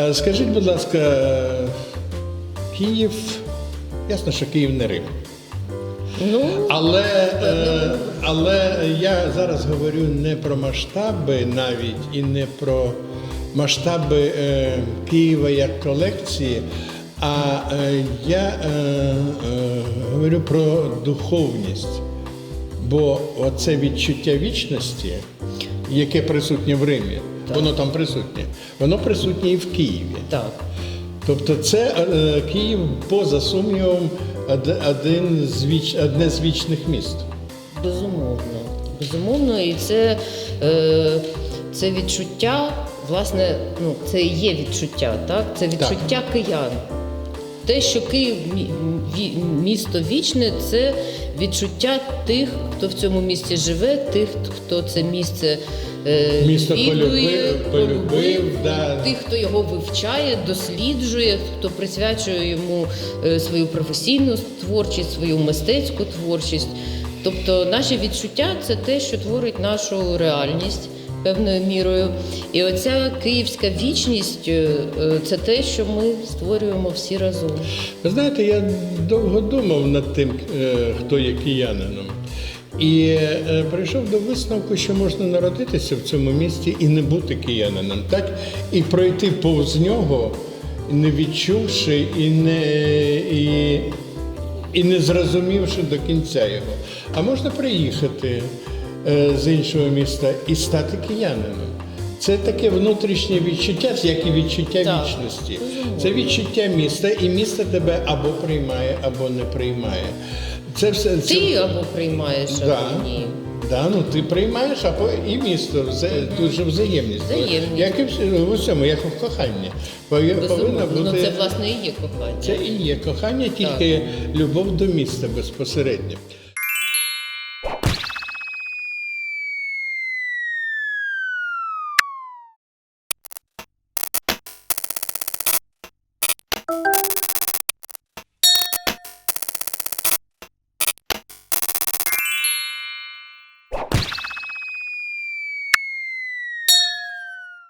Е, Скажіть, будь ласка, е, Київ, ясно, що Київ не Рим. Ну, Але, е, але я зараз говорю не про масштаби навіть і не про масштаби е, Києва як колекції, а е, я е, е, говорю про духовність. Бо оце відчуття вічності, яке присутнє в Римі, воно там присутнє, воно присутнє і в Києві. так. Тобто це е, Київ поза сумнівом один з віч, одне з вічних міст. Безумовно. Безумовно, і це, е, це відчуття, власне, ну, це і є відчуття, так? Це відчуття киян. Те, що Київ місто вічне, це відчуття тих, хто в цьому місці живе, тих, хто це місце е, Місто відвідує, полюбив, полюбив, да. тих, хто його вивчає, досліджує, хто присвячує йому е, свою професійну творчість, свою мистецьку творчість. Тобто наші відчуття це те, що творить нашу реальність певною мірою. І оця київська вічність е, е, це те, що ми створюємо всі разом. Ви знаєте, я довго думав над тим, е, хто є киянином. І прийшов до висновку, що можна народитися в цьому місті і не бути киянином, так? І пройти повз нього, не відчувши і не, і, і не зрозумівши до кінця його. А можна приїхати з іншого міста і стати киянином. Це таке внутрішнє відчуття, як і відчуття Так, вічності. Це відчуття міста, і місто тебе або приймає, або не приймає. Це все це, Ти або приймаєш, Да. або ні. Да, ну ти приймаєш, або і місто вза- тут же взаємність. Взаємність. Як і в в усьому, як в коханні. Повинна бути Ну, це власне і є кохання. це і є кохання, тільки любов до міста безпосередньо.